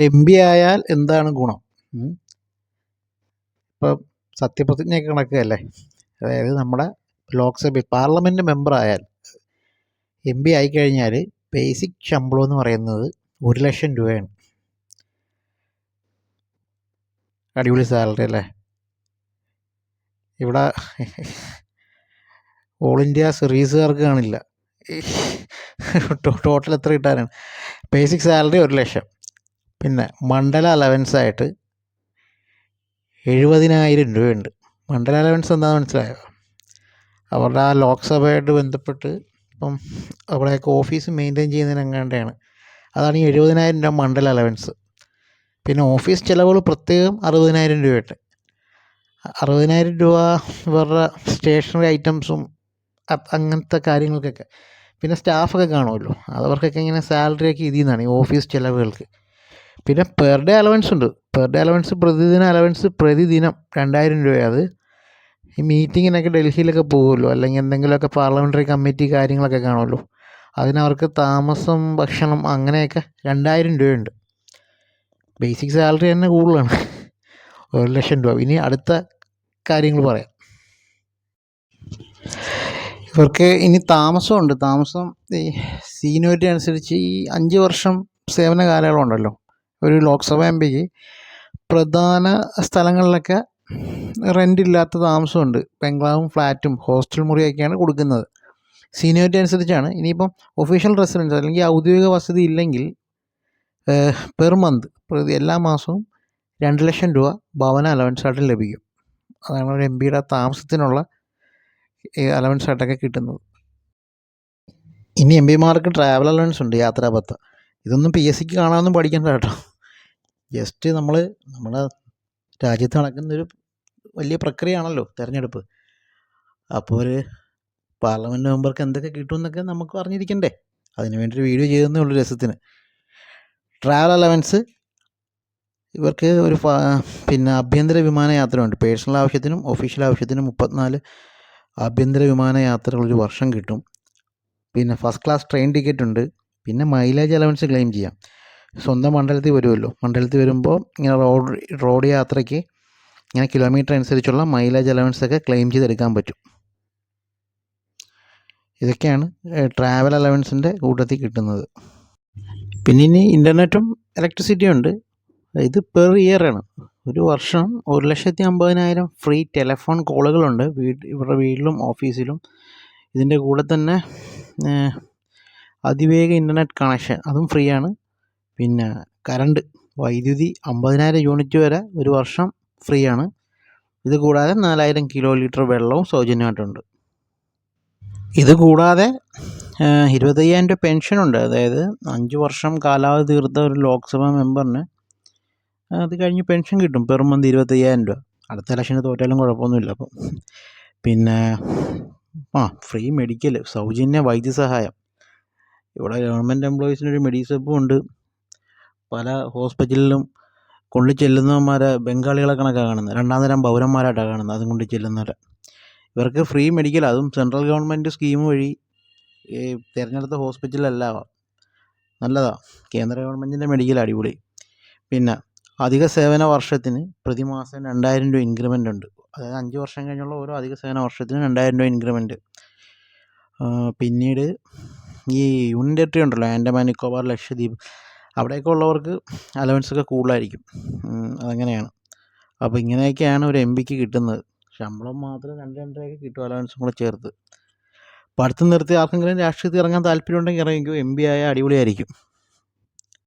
M P ആയാൽ എന്താണ് ഗുണം. ഇപ്പം സത്യപ്രതിജ്ഞയൊക്കെ കണക്കല്ലേ അതായത് നമ്മുടെ ലോക്സഭ മെമ്പർ ആയാൽ എം പി ആയിക്കഴിഞ്ഞാൽ ബേസിക് ശമ്പളം എന്ന് പറയുന്നത് ഒരു ലക്ഷം രൂപയാണ്. അടിപൊളി സാലറി അല്ലേ? ഇവിടെ ഓൾ ഇന്ത്യ സർവീസുകാർക്ക് കാണില്ല. ടോട്ടൽ എത്ര കിട്ടാനാണ്? ബേസിക് സാലറി ഒരു ലക്ഷം. പിന്നെ മണ്ഡല അലവൻസ് ആയിട്ട് എഴുപതിനായിരം രൂപയുണ്ട്. മണ്ഡല അലവൻസ് എന്താണെന്ന് മനസ്സിലായോ? അവരുടെ ആ ലോക്സഭയായിട്ട് ബന്ധപ്പെട്ട് ഇപ്പം അവിടെയൊക്കെ ഓഫീസ് മെയിന്റെയിൻ ചെയ്യുന്നതിനെങ്ങാണ്ടാണ് അതാണ് ഈ എഴുപതിനായിരം രൂപ മണ്ഡല അലവൻസ് പിന്നെ ഓഫീസ് ചിലവുകൾ പ്രത്യേകം അറുപതിനായിരം രൂപയുണ്ട് അറുപതിനായിരം രൂപ ഇവരുടെ സ്റ്റേഷനറി ഐറ്റംസും അങ്ങനത്തെ കാര്യങ്ങൾക്കൊക്കെ. പിന്നെ സ്റ്റാഫൊക്കെ കാണുമല്ലോ. അതവർക്കൊക്കെ ഇങ്ങനെ സാലറിയൊക്കെ ഇതിൽ നിന്നാണ് ഈ ഓഫീസ് ചിലവുകൾക്ക്. പിന്നെ പെർ ഡേ അലവൻസ് ഉണ്ട്. പെർ ഡേ അലവൻസ് പ്രതിദിന അലവൻസ് പ്രതിദിനം രണ്ടായിരം രൂപയാണ് ഈ മീറ്റിങ്ങിനൊക്കെ ഡൽഹിയിലൊക്കെ പോകുമല്ലോ അല്ലെങ്കിൽ എന്തെങ്കിലുമൊക്കെ പാർലമെന്ററി കമ്മിറ്റി കാര്യങ്ങളൊക്കെ കാണുമല്ലോ. അതിനവർക്ക് താമസം ഭക്ഷണം അങ്ങനെയൊക്കെ രണ്ടായിരം രൂപയുണ്ട്. ബേസിക് സാലറി തന്നെ കൂടുതലാണ്. ഒരു ലക്ഷം രൂപ. ഇനി അടുത്ത കാര്യങ്ങൾ പറയാം. ഇവർക്ക് ഇനി താമസമുണ്ട്. താമസം ഈ സീനിയോറിറ്റി അനുസരിച്ച് ഈ അഞ്ച് വർഷം സേവന കാലയളവ് ഉണ്ടല്ലോ ഒരു ലോക്സഭ എം പിക്ക് പ്രധാന സ്ഥലങ്ങളിലൊക്കെ റെന്റ് ഇല്ലാത്ത താമസമുണ്ട്. ബംഗ്ലാവും ഫ്ലാറ്റും ഹോസ്റ്റൽ മുറിയൊക്കെയാണ് കൊടുക്കുന്നത്. സീനിയോറിറ്റി അനുസരിച്ചാണ്. ഇനിയിപ്പം ഒഫീഷ്യൽ റെസിഡൻസ് അല്ലെങ്കിൽ ഔദ്യോഗിക വസതി ഇല്ലെങ്കിൽ പെർ മന്ത് എല്ലാ മാസവും രണ്ട് ലക്ഷം രൂപ ഭവന അലവൻസ് ആയിട്ട് ലഭിക്കും. അതാണ് ഒരു എം പിയുടെ താമസത്തിനുള്ള അലവൻസ് ആയിട്ടൊക്കെ കിട്ടുന്നത്. ഇനി എം പിമാർക്ക് ട്രാവൽ അലവൻസ് ഉണ്ട് യാത്രാപത്ത ഇതൊന്നും പി എസ് സിക്ക് കാണാമെന്നും പഠിക്കേണ്ട കേട്ടോ. ജസ്റ്റ് നമ്മൾ നമ്മുടെ രാജ്യത്ത് നടക്കുന്നൊരു വലിയ പ്രക്രിയയാണല്ലോ തിരഞ്ഞെടുപ്പ്. അപ്പോൾ ഒരു പാർലമെന്റ് മെമ്പർക്ക് എന്തൊക്കെ കിട്ടുമെന്നൊക്കെ നമുക്ക് അറിഞ്ഞിരിക്കണ്ടേ? അതിന് വേണ്ടി ഒരു വീഡിയോ ചെയ്തതേ ഉള്ളൂ രസത്തിന്. ട്രാവൽ അലവൻസ് ഇവർക്ക് ഒരു പിന്നെ ആഭ്യന്തര വിമാനയാത്രയുണ്ട് പേഴ്സണൽ ആവശ്യത്തിനും ഒഫീഷ്യൽ ആവശ്യത്തിനും മുപ്പത്തിനാല് ആഭ്യന്തര വിമാനയാത്രകൾ ഒരു വർഷം കിട്ടും. പിന്നെ ഫസ്റ്റ് ക്ലാസ് ട്രെയിൻ ടിക്കറ്റ് ഉണ്ട് പിന്നെ മൈലേജ് അലവൻസ് ക്ലെയിം ചെയ്യാം. സ്വന്തം മണ്ഡലത്തിൽ വരുമല്ലോ. മണ്ഡലത്തിൽ വരുമ്പോൾ ഇങ്ങനെ റോഡ് റോഡ് യാത്രയ്ക്ക് ഇങ്ങനെ കിലോമീറ്റർ അനുസരിച്ചുള്ള മൈലേജ് അലവൻസ് ഒക്കെ ക്ലെയിം ചെയ്തെടുക്കാൻ പറ്റും. ഇതൊക്കെയാണ് ട്രാവൽ അലവൻസിന്റെ കൂട്ടത്തിൽ കിട്ടുന്നത്. പിന്നെ ഇനി ഇന്റർനെറ്റും ഇലക്ട്രിസിറ്റിയും ഉണ്ട്. ഇത് പെർ ഇയർ ആണ്. ഒരു വർഷം ഒരു ലക്ഷത്തി അമ്പതിനായിരം ഫ്രീ ടെലിഫോൺ കോളുകളുണ്ട് വീട് ഇവരുടെ വീട്ടിലും ഓഫീസിലും ഇതിന്റെ കൂടെ തന്നെ അതിവേഗ ഇന്റർനെറ്റ് കണക്ഷൻ അതും ഫ്രീ ആണ്. പിന്നെ കറണ്ട് വൈദ്യുതി അമ്പതിനായിരം യൂണിറ്റ് വരെ ഒരു വർഷം ഫ്രീ ആണ് ഇത് കൂടാതെ നാലായിരം കിലോ ലിറ്റർ വെള്ളവും സൗജന്യമായിട്ടുണ്ട്. ഇത് കൂടാതെ ഇരുപത്തയ്യായിരം രൂപ പെൻഷനുണ്ട് അതായത് അഞ്ച് വർഷം കാലാവധി തീർത്ത ഒരു ലോക്സഭാ മെമ്പറിന് അത് കഴിഞ്ഞ് പെൻഷൻ കിട്ടും പെർ മന്ത് ഇരുപത്തയ്യായിരം രൂപ. അടുത്ത ഇലക്ഷന് തോറ്റാലും കുഴപ്പമൊന്നുമില്ല അപ്പം. പിന്നെ ആ ഫ്രീ മെഡിക്കൽ സൗജന്യ വൈദ്യസഹായം. ഇവിടെ ഗവൺമെന്റ് എംപ്ലോയീസിനൊരു മെഡിസെപ്പും ഉണ്ട്. പല ഹോസ്പിറ്റലിലും കൊണ്ടു ചെല്ലുന്നവന്മാരെ ബംഗാളികളെ കണക്കാണ് കാണുന്നത്. രണ്ടാം തരം പൗരന്മാരായിട്ടാണ് കാണുന്നത്. അതും കൊണ്ട് ചെല്ലുന്നവരെ. ഇവർക്ക് ഫ്രീ മെഡിക്കൽ അതും സെൻട്രൽ ഗവൺമെന്റ് സ്കീം വഴി ഈ തിരഞ്ഞെടുത്ത ഹോസ്പിറ്റലല്ല നല്ലതാ. കേന്ദ്ര ഗവൺമെന്റിന്റെ മെഡിക്കൽ അടിപൊളി. പിന്നെ അധിക സേവന വർഷത്തിന് പ്രതിമാസം രണ്ടായിരം രൂപ ഇൻക്രിമെന്റ് ഉണ്ട്. അതായത് അഞ്ച് വർഷം കഴിഞ്ഞുള്ള ഓരോ അധിക സേവന വർഷത്തിന് രണ്ടായിരം രൂപ ഇൻക്രിമെന്റ് പിന്നീട് ഈ യൂണിയൻ ടെറിട്ടറി ഉണ്ടല്ലോ. ആൻഡമാൻ നിക്കോബാർ ലക്ഷദ്വീപ് അവിടെയൊക്കെ ഉള്ളവർക്ക് അലവൻസൊക്കെ കൂടുതലായിരിക്കും. അതങ്ങനെയാണ്. അപ്പോൾ ഇങ്ങനെയൊക്കെയാണ് ഒരു എം പിക്ക് കിട്ടുന്നത്. ശമ്പളം മാത്രം രണ്ട് രണ്ടരയൊക്കെ കിട്ടും അലവൻസും കൂടെ ചേർത്ത്. പഠിത്തം നിർത്തി ആർക്കെങ്കിലും രാഷ്ട്രീയത്തിൽ ഇറങ്ങാൻ താല്പര്യം ഉണ്ടെങ്കിൽ ഇറങ്ങിക്കോ. എം പി ആയാൽ അടിപൊളിയായിരിക്കും.